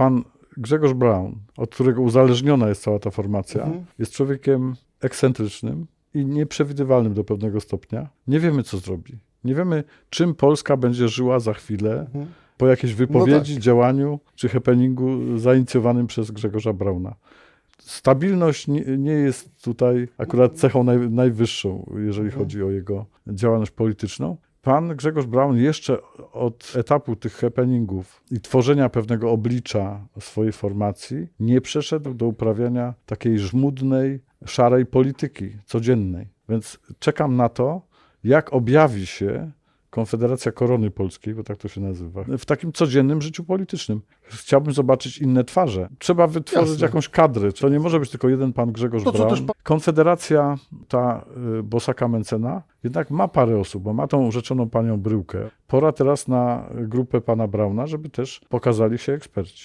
pan Grzegorz Braun, od którego uzależniona jest cała ta formacja, Mhm. jest człowiekiem ekscentrycznym i nieprzewidywalnym do pewnego stopnia. Nie wiemy, co zrobi. Nie wiemy, czym Polska będzie żyła za chwilę Mhm. po jakiejś wypowiedzi, tak. działaniu czy happeningu zainicjowanym przez Grzegorza Brauna. Stabilność nie, nie jest tutaj akurat cechą naj, najwyższą, jeżeli Mhm. chodzi o jego działalność polityczną. Pan Grzegorz Braun jeszcze od etapu tych happeningów i tworzenia pewnego oblicza swojej formacji nie przeszedł do uprawiania takiej żmudnej, szarej polityki codziennej. Więc czekam na to, jak objawi się Konfederacja Korony Polskiej, bo tak to się nazywa, w takim codziennym życiu politycznym. Chciałbym zobaczyć inne twarze. Trzeba wytworzyć Jasne. jakąś kadrę. To nie może być tylko jeden pan Grzegorz To, Braun. też pa- Konfederacja, ta y, Bosaka Mencena, jednak ma parę osób, bo ma tą rzeczoną panią Bryłkę. Pora teraz na grupę pana Brauna, żeby też pokazali się eksperci.